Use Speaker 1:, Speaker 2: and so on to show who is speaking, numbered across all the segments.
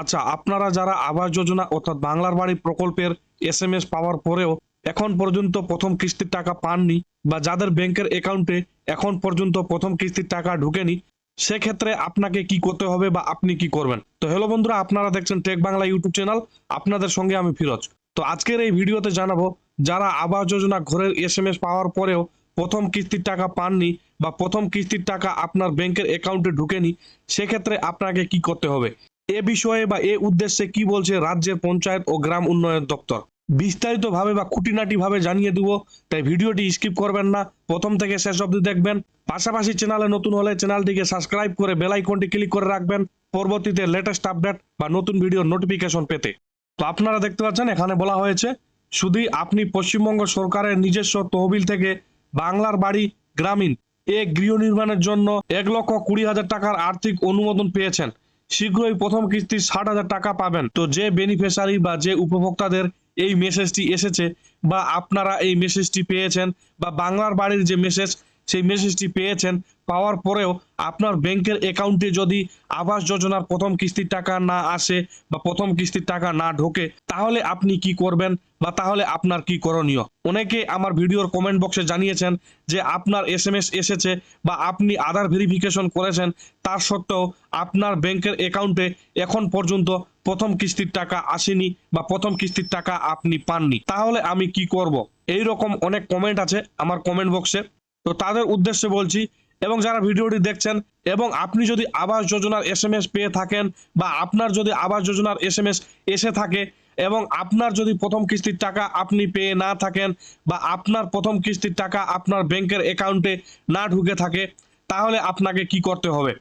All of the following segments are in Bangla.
Speaker 1: আচ্ছা আপনারা যারা আবাস যোজনা অর্থাৎ বাংলার বাড়ি প্রকল্পের এস এম এস পাওয়ার পরেও এখন পর্যন্ত প্রথম কিস্তির টাকা পাননি বা যাদের ব্যাংকের অ্যাকাউন্টে এখন পর্যন্ত প্রথম কিস্তির টাকা ঢুকেনি, সেক্ষেত্রে আপনাকে কি করতে হবে বা আপনি কি করবেন? তো হ্যালো বন্ধুরা, আপনারা দেখছেন টেক বাংলা ইউটিউব চ্যানেল আপনাদের সঙ্গে আমি ফিরোজ। তো আজকের এই ভিডিওতে জানাব, যারা আবাস যোজনা ঘরের এস এম এস পাওয়ার পরেও প্রথম কিস্তির টাকা পাননি বা প্রথম কিস্তির টাকা আপনার ব্যাংকের অ্যাকাউন্টে ঢুকেনি, সেক্ষেত্রে আপনাকে কি করতে হবে? এ বিষয়ে বা এ উদ্দেশ্যে কি বলছে রাজ্যের পঞ্চায়েত ও গ্রাম উন্নয়ন দপ্তর? বিস্তারিতভাবে বা খুঁটিনাটি ভাবে জানিয়ে দেবো, তাই ভিডিওটি স্কিপ করবেন না। প্রথম থেকে শেষ অবধি দেখবেন। পাশাপাশি চ্যানেলে নতুন হলে চ্যানেলটিকে সাবস্ক্রাইব করে বেল আইকনটি ক্লিক করে রাখবেন। পরবর্তীতে লেটেস্ট আপডেট বা নতুন ভিডিও নোটিফিকেশন পেতে। তো আপনারা দেখতে পাচ্ছেন, এখানে বলা হয়েছে, শুধুই আপনি পশ্চিমবঙ্গ সরকারের নিজস্ব তহবিল থেকে বাংলার বাড়ি গ্রামীণ এ গৃহ নির্মাণের জন্য এক লক্ষ কুড়ি হাজার টাকার আর্থিক অনুমোদন পেয়েছেন। শীঘ্রই প্রথম কিস্তি ষাট হাজার টাকা পাবেন। তো যে বেনিফিশিয়ারি বা যে উপভোক্তাদের এই মেসেজটি এসেছে বা আপনারা এই মেসেজটি পেয়েছেন বা বাংলার বাড়ির যে মেসেজ সেই মেসেজটি পেয়েছেন। পাওয়ার পরেও আপনার ব্যাংকের অ্যাকাউন্টে যদি আবাস যোজনার প্রথম কিস্তির টাকা না আসে বা প্রথম কিস্তির টাকা না ঢোকে, তাহলে আপনি কি করবেন বা তাহলে আপনার কি করণীয়? অনেকে আমার ভিডিওর কমেন্ট বক্সে জানিয়েছেন যে আপনার এস এম এস এসেছে বা আপনি আধার ভেরিফিকেশন করেছেন, তার সত্ত্বেও আপনার ব্যাংকের অ্যাকাউন্টে এখন পর্যন্ত প্রথম কিস্তির টাকা আসেনি বা প্রথম কিস্তির টাকা আপনি পাননি। তাহলে আমি কি করব? এই রকম অনেক কমেন্ট আছে আমার কমেন্ট বক্সে তো তাদের উদ্দেশ্যে বলছি, এবং যারা ভিডিওটি দেখছেন, এবং আপনি যদি আবাস যোজনার এস এম এস পেয়ে থাকেন, বা আপনার যদি আবাস যোজনার এস এম এস এসে থাকে, এবং আপনার যদি প্রথম কিস্তির টাকা আপনি পেয়ে না থাকেন, বা আপনার প্রথম কিস্তির টাকা আপনার ব্যাংকের অ্যাকাউন্টে না ঢুকে থাকে, তাহলে আপনাকে কি করতে হবে?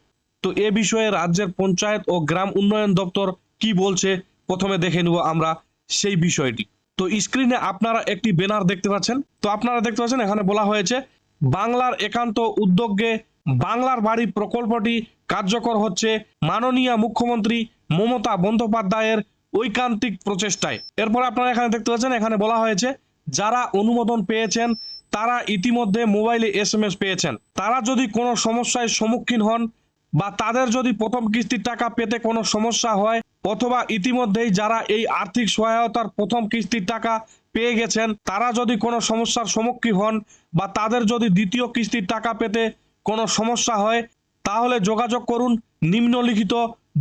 Speaker 1: তো এ বিষয়ে রাজ্যের পঞ্চায়েত ও গ্রাম উন্নয়ন দপ্তর কি বলছে, প্রথমে দেখে নেব আমরা সেই বিষয়টি। তো স্ক্রিনে আপনারা একটি ব্যানার দেখতে পাচ্ছেন। তো আপনারা দেখতে পাচ্ছেন, এখানে বলা হয়েছে বাংলার একান্ত উদ্যোগে বাংলার বাড়ি প্রকল্পটি কার্যকর হচ্ছে মাননীয় মুখ্যমন্ত্রী মমতা বন্দ্যোপাধ্যায়ের ঐকান্তিক প্রচেষ্টায়। এরপর আপনারা এখানে দেখতে পাচ্ছেন, এখানে বলা হয়েছে, যারা অনুমোদন পেয়েছেন, তারা ইতিমধ্যে মোবাইলে এস এম এস পেয়েছেন। তারা যদি কোনো সমস্যায় সম্মুখীন হন বা তাদের যদি প্রথম কিস্তির টাকা পেতে কোনো সমস্যা হয়, অথবা ইতিমধ্যেই যারা এই আর্থিক সহায়তার প্রথম কিস্তির টাকা পেয়ে গেছেন। তারা যদি কোনো সমস্যার সম্মুখীন হন বা তাদের যদি দ্বিতীয় কিস্তির টাকা পেতে কোনো সমস্যা হয়, তাহলে যোগাযোগ করুন নিম্নলিখিত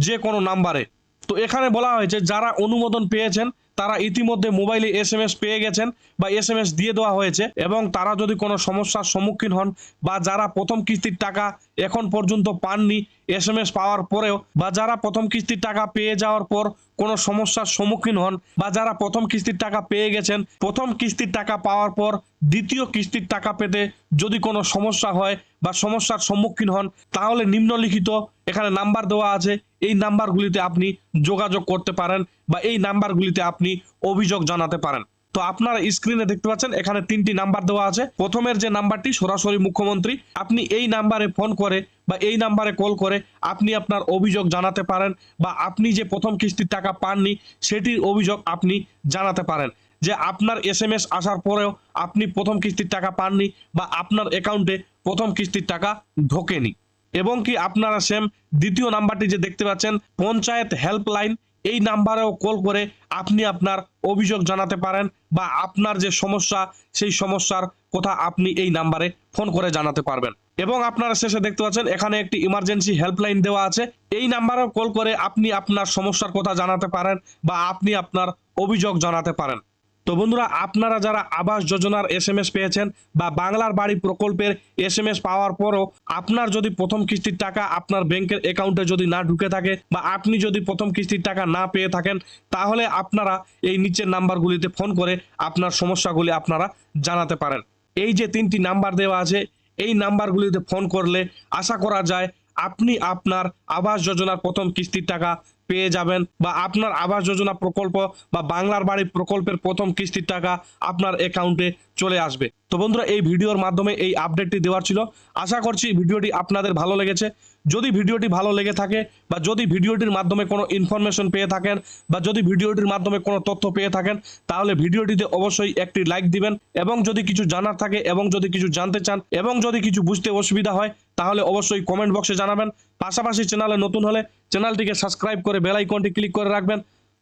Speaker 1: যে কোনো নাম্বারে। তো এখানে বলা হয়েছে, যারা অনুমোদন পেয়েছেন তারা ইতিমধ্যে মোবাইলে এস এম এস পেয়ে গেছেন বা এস এম এস দিয়ে দেওয়া হয়েছে এবং তারা যদি কোনো সমস্যার সম্মুখীন হন বা যারা প্রথম কিস্তির টাকা এখন পর্যন্ত পাননি এস এম এস পাওয়ার পরেও বা যারা প্রথম কিস্তির টাকা পেয়ে যাওয়ার পর কোনো সমস্যার সম্মুখীন হন বা যারা প্রথম কিস্তির টাকা পেয়ে গেছেন, প্রথম কিস্তির টাকা পাওয়ার পর দ্বিতীয় কিস্তির টাকা পেতে যদি কোনো সমস্যা হয় বা সমস্যার সম্মুখীন হন, তাহলে নিম্নলিখিত এখানে নাম্বার দেওয়া আছে। এই নাম্বারগুলিতে আপনি যোগাযোগ করতে পারেন বা এই নাম্বারগুলিতে আপনি অভিযোগ জানাতে পারেন। তো আপনারা স্ক্রিনে দেখতে পাচ্ছেন, এখানে তিনটি নাম্বার দেওয়া আছে। প্রথমের যে নাম্বারটি, সরাসরি মুখ্যমন্ত্রী, আপনি এই নাম্বারে ফোন করে বা এই নাম্বারে কল করে আপনি আপনার অভিযোগ জানাতে পারেন বা আপনি যে প্রথম কিস্তির টাকা পাননি, সেটির অভিযোগ আপনি জানাতে পারেন। যে আপনার এস এম এস আসার পরেও আপনি প্রথম কিস্তির টাকা পাননি বা আপনার অ্যাকাউন্টে প্রথম কিস্তির টাকা ঢোকেনি। এবং কি আপনারা সেম দ্বিতীয় নাম্বারটি যে দেখতে পাচ্ছেন, পঞ্চায়েত হেল্পলাইন এই নাম্বারেও কল করে আপনি আপনার অভিযোগ জানাতে পারেন বা আপনার যে সমস্যা, সেই সমস্যার কথা আপনি এই নাম্বারে ফোন করে জানাতে পারবেন। এবং আপনারা শেষে দেখতে পাচ্ছেন, এখানে একটি ইমার্জেন্সি হেল্পলাইন দেওয়া আছে। এই নাম্বারেও কল করে আপনি আপনার সমস্যার কথা জানাতে পারেন বা আপনি আপনার অভিযোগ জানাতে পারেন। তো বন্ধুরা, আপনারা যারা আবাস যোজনার এস এম এস পেয়েছেন বা বাংলার বাড়ি প্রকল্পের এস এম এস পাওয়ার পরও আপনার যদি প্রথম কিস্তির টাকা আপনার ব্যাংকের অ্যাকাউন্টে যদি না ঢুকে থাকে বা আপনি যদি প্রথম কিস্তির টাকা না পেয়ে থাকেন, তাহলে আপনারা এই নিচের নাম্বারগুলিতে ফোন করে আপনার সমস্যাগুলি আপনারা জানাতে পারেন। এই যে তিনটি নাম্বার দেওয়া আছে, এই নাম্বারগুলিতে ফোন করলে আশা করা যায় আপনি আপনার আবাস যোজনার প্রথম কিস্তির টাকা পেয়ে যাবেন বা আপনার আবাস যোজনা প্রকল্প বা বাংলার বাড়ি প্রকল্পের প্রথম কিস্তির টাকা আপনার অ্যাকাউন্টে চলে আসবে। তো বন্ধুরা, এই ভিডিওর মাধ্যমে এই আপডেটটি দেওয়ার ছিল। আশা করছি ভিডিওটি আপনাদের ভালো লেগেছে। যদি ভিডিওটি ভালো লেগে থাকে বা যদি ভিডিওটির মাধ্যমে কোনো ইনফরমেশন পেয়ে থাকেন বা যদি ভিডিওটির মাধ্যমে কোনো তথ্য পেয়ে থাকেন, তাহলে ভিডিওটিতে অবশ্যই একটি লাইক দিবেন এবং যদি কিছু জানার থাকে এবং যদি কিছু জানতে চান এবং যদি কিছু বুঝতে অসুবিধা হয়, তাহলে অবশ্যই কমেন্ট বক্সে জানাবেন। পাশাপাশি চ্যানেলে নতুন হলে চ্যানেলটিকে সাবস্ক্রাইব করে বেল আইকনটি ক্লিক করে রাখবেন।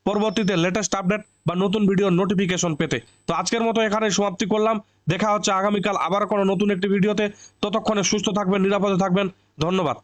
Speaker 1: পরবর্তীতে লেটেস্ট আপডেট বা নতুন ভিডিওর নোটিফিকেশন পেতে। তো আজকের মতো এখানে সমাপ্তি করলাম। দেখা হচ্ছে আগামীকাল আবার কোনো নতুন একটি ভিডিওতে ততক্ষণে সুস্থ থাকবেন, নিরাপদে থাকবেন। ধন্যবাদ।